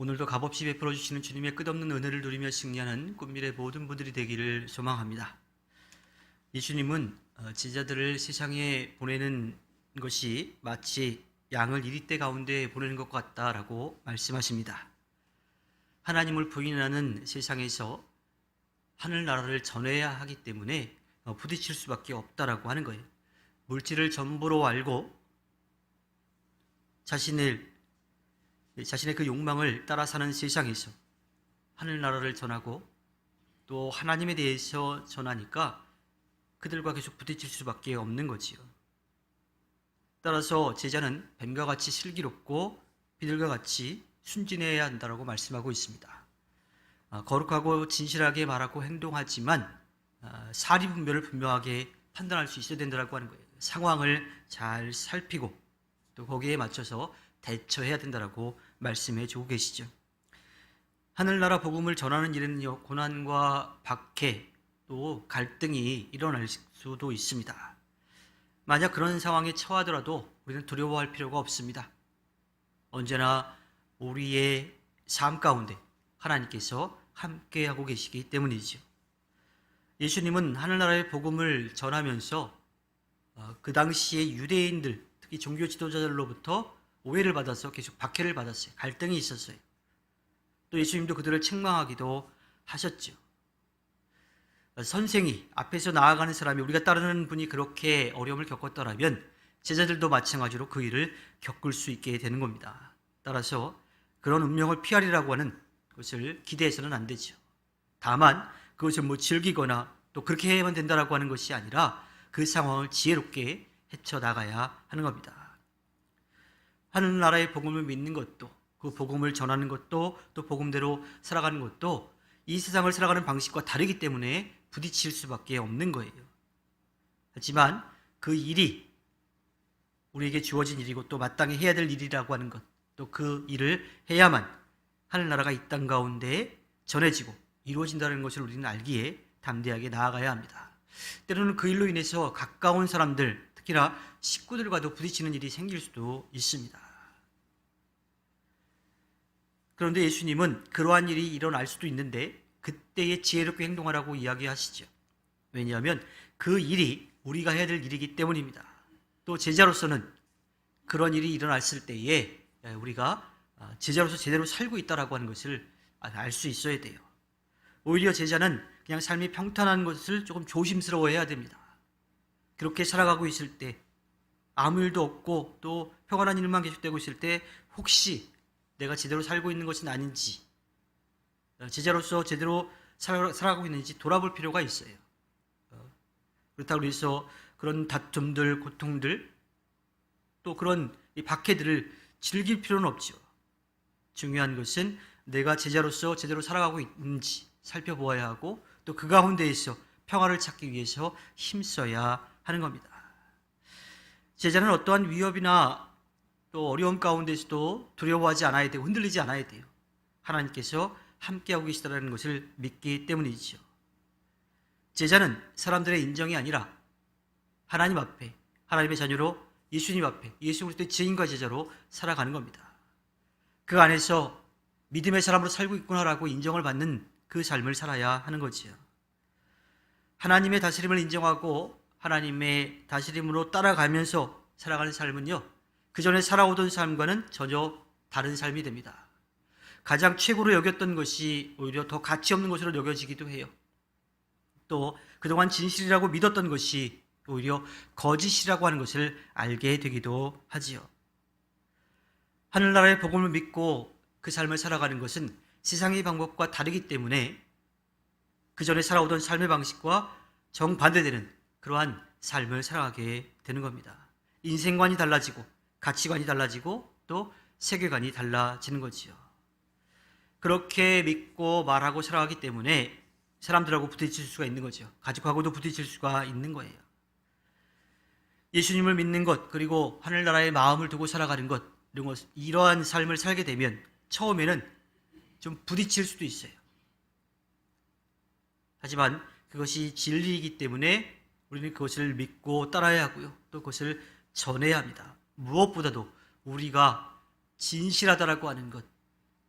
오늘도 값없이 베풀어 주시는 주님의 끝없는 은혜를 누리며 승리하는 꿈밀의 모든 분들이 되기를 소망합니다. 예수님은 어, 제자들을 세상에 보내는 것이 마치 양을 이리대 가운데 보내는 것 같다라고 말씀하십니다. 하나님을 부인하는 세상에서 하늘 나라를 전해야 하기 때문에 어, 부딪힐 수밖에 없다라고 하는 거예요. 물질을 전부로 알고 자신을 자신의 그 욕망을 따라 사는 세상에서 하늘 나라를 전하고 또 하나님에 대해서 전하니까 그들과 계속 부딪힐 수밖에 없는 거지요. 따라서 제자는 뱀과 같이 슬기롭고 비둘과 같이 순진해야 한다라고 말씀하고 있습니다. 아, 거룩하고 진실하게 말하고 행동하지만 아, 사리 분별을 분명하게 판단할 수 있어야 된다라고 하는 거예요. 상황을 잘 살피고 또 거기에 맞춰서 대처해야 된다라고 말씀해 주고 계시죠. 하늘나라 복음을 전하는 일에는요 고난과 박해 또 갈등이 일어날 수도 있습니다. 만약 그런 상황에 처하더라도 우리는 두려워할 필요가 없습니다. 언제나 우리의 삶 가운데 하나님께서 함께하고 계시기 때문이죠. 예수님은 하늘나라의 복음을 전하면서 어, 그 당시의 유대인들, 특히 종교 지도자들로부터 오해를 받아서 계속 박해를 받았어요. 갈등이 있었어요. 또 예수님도 그들을 책망하기도 하셨죠. 선생이 앞에서 나아가는 사람이 우리가 따르는 분이 그렇게 어려움을 겪었더라면 제자들도 마찬가지로 그 일을 겪을 수 있게 되는 겁니다. 따라서 그런 운명을 피하리라고 하는 것을 기대해서는 안 되죠. 다만 그것을 뭐 즐기거나 또 그렇게 해야만 된다라고 하는 것이 아니라 그 상황을 지혜롭게 헤쳐 나가야 하는 겁니다. 하늘나라의 복음을 믿는 것도 그 복음을 전하는 것도 또 복음대로 살아가는 것도 이 세상을 살아가는 방식과 다르기 때문에 부딪힐 수밖에 없는 거예요. 하지만 그 일이 우리에게 주어진 일이고 또 마땅히 해야 될 일이라고 하는 것, 또 그 일을 해야만 하늘나라가 이 땅 가운데 전해지고 이루어진다는 것을 우리는 알기에 담대하게 나아가야 합니다. 때로는 그 일로 인해서 가까운 사람들, 특히나 식구들과도 부딪히는 일이 생길 수도 있습니다. 그런데 예수님은 그러한 일이 일어날 수도 있는데 그때에 지혜롭게 행동하라고 이야기하시죠. 왜냐하면 그 일이 우리가 해야 될 일이기 때문입니다. 또 제자로서는 그런 일이 일어났을 때에 우리가 제자로서 제대로 살고 있다라고 하는 것을 알 수 있어야 돼요. 오히려 제자는 그냥 삶이 평탄한 것을 조금 조심스러워해야 됩니다. 그렇게 살아가고 있을 때 아무 일도 없고 또 평안한 일만 계속되고 있을 때 혹시 내가 제대로 살고 있는 것은 아닌지 제자로서 제대로 살아가고 있는지 돌아볼 필요가 있어요. 어, 그렇다고 해서 그런 다툼들, 고통들 또 그런 박해들을 즐길 필요는 없죠. 중요한 것은 내가 제자로서 제대로 살아가고 있는지 살펴보아야 하고 또 그 가운데에서 평화를 찾기 위해서 힘써야 하는 겁니다. 제자는 어떠한 위협이나 또 어려움 가운데서도 두려워하지 않아야 되고 흔들리지 않아야 돼요. 하나님께서 함께하고 계시다는 것을 믿기 때문이죠. 제자는 사람들의 인정이 아니라 하나님 앞에 하나님의 자녀로 예수님 앞에 예수 그리스도의 증인과 제자로 살아가는 겁니다. 그 안에서 믿음의 사람으로 살고 있구나라고 인정을 받는 그 삶을 살아야 하는 거지요. 하나님의 다스림을 인정하고 하나님의 다스림으로 따라가면서 살아가는 삶은요. 그 전에 살아오던 삶과는 전혀 다른 삶이 됩니다. 가장 최고로 여겼던 것이 오히려 더 가치 없는 것으로 여겨지기도 해요. 또 그동안 진실이라고 믿었던 것이 오히려 거짓이라고 하는 것을 알게 되기도 하지요. 하늘나라의 복음을 믿고 그 삶을 살아가는 것은 세상의 방법과 다르기 때문에 그 전에 살아오던 삶의 방식과 정반대되는 그러한 삶을 살아가게 되는 겁니다. 인생관이 달라지고 가치관이 달라지고 또 세계관이 달라지는 거지요. 그렇게 믿고 말하고 살아가기 때문에 사람들하고 부딪힐 수가 있는 거죠. 가족하고도 부딪힐 수가 있는 거예요. 예수님을 믿는 것, 그리고 하늘나라의 마음을 두고 살아가는 것, 이런 것, 이러한 삶을 살게 되면 처음에는 좀 부딪힐 수도 있어요. 하지만 그것이 진리이기 때문에 우리는 그것을 믿고 따라야 하고요. 또 그것을 전해야 합니다. 무엇보다도 우리가 진실하다라고 하는 것,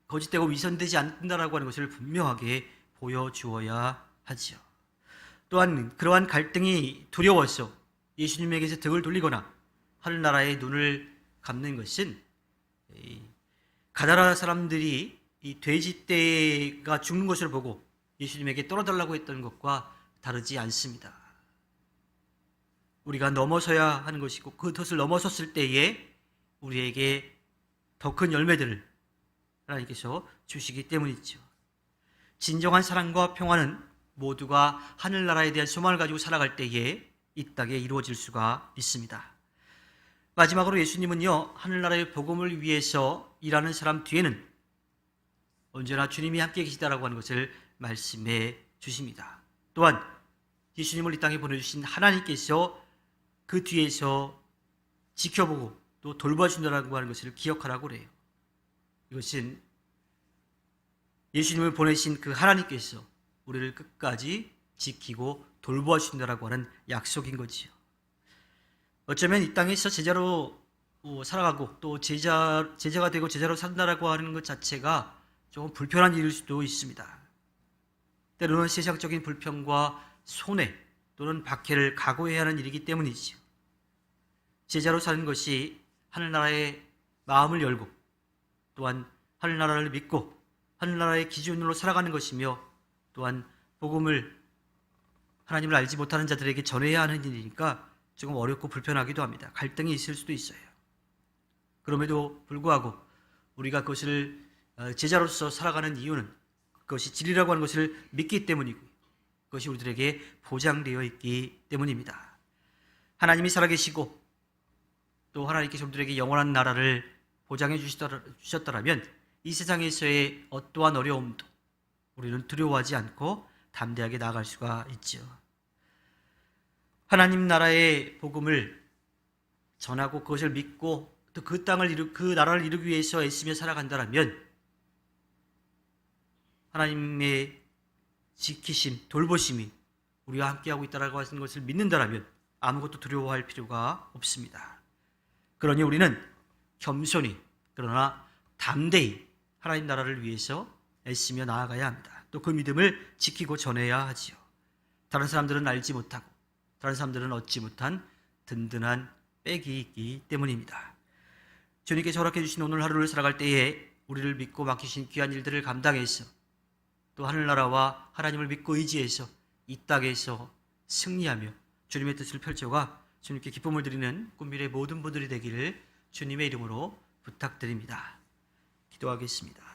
거짓되고 위선되지 않는다라고 하는 것을 분명하게 보여주어야 하지요. 또한 그러한 갈등이 두려워서 예수님에게서 등을 돌리거나 하늘나라의 눈을 감는 것은 이 가다라 사람들이 이 돼지 떼가 죽는 것을 보고 예수님에게 떨어달라고 했던 것과 다르지 않습니다. 우리가 넘어서야 하는 것이고 그 덫을 넘어섰을 때에 우리에게 더 큰 열매들을 하나님께서 주시기 때문이죠. 진정한 사랑과 평화는 모두가 하늘나라에 대한 소망을 가지고 살아갈 때에 이 땅에 이루어질 수가 있습니다. 마지막으로 예수님은요, 하늘나라의 복음을 위해서 일하는 사람 뒤에는 언제나 주님이 함께 계시다라고 하는 것을 말씀해 주십니다. 또한 예수님을 이 땅에 보내주신 하나님께서 그 뒤에서 지켜보고 또 돌봐준다라고 하는 것을 기억하라고 그래요. 이것은 예수님을 보내신 그 하나님께서 우리를 끝까지 지키고 돌보아주신다라고 하는 약속인 거지요. 어쩌면 이 땅에서 제자로 어, 살아가고 또 제자 제자가 되고 제자로 산다라고 하는 것 자체가 조금 불편한 일일 수도 있습니다. 때로는 세상적인 불평과 손해 또는 박해를 각오해야 하는 일이기 때문이지요. 제자로 사는 것이 하늘나라의 마음을 열고 또한 하늘나라를 믿고 하늘나라의 기준으로 살아가는 것이며 또한 복음을 하나님을 알지 못하는 자들에게 전해야 하는 일이니까 조금 어렵고 불편하기도 합니다. 갈등이 있을 수도 있어요. 그럼에도 불구하고 우리가 그것을 어, 제자로서 살아가는 이유는 그것이 진리라고 하는 것을 믿기 때문이고 그것이 우리들에게 보장되어 있기 때문입니다. 하나님이 살아계시고 또 하나님께서 우리들에게 영원한 나라를 보장해 주셨더라면 이 세상에서의 어떠한 어려움도 우리는 두려워하지 않고 담대하게 나아갈 수가 있죠. 하나님 나라의 복음을 전하고 그것을 믿고 또 그 땅을 이루 그 나라를 이루기 위해서 애쓰며 살아간다라면 하나님의 지키심, 돌보심이 우리와 함께하고 있다라고 하는 것을 믿는다라면 아무것도 두려워할 필요가 없습니다. 그러니 우리는 겸손히 그러나 담대히 하나님 나라를 위해서 애쓰며 나아가야 합니다. 또 그 믿음을 지키고 전해야 하지요. 다른 사람들은 알지 못하고 다른 사람들은 얻지 못한 든든한 백이 있기 때문입니다. 주님께서 허락해 주신 오늘 하루를 살아갈 때에 우리를 믿고 맡기신 귀한 일들을 감당해서 또 하늘나라와 하나님을 믿고 의지해서 이 땅에서 승리하며 주님의 뜻을 펼쳐가 주님께 기쁨을 드리는 꿈밀의 모든 분들이 되기를 주님의 이름으로 부탁드립니다. 기도하겠습니다.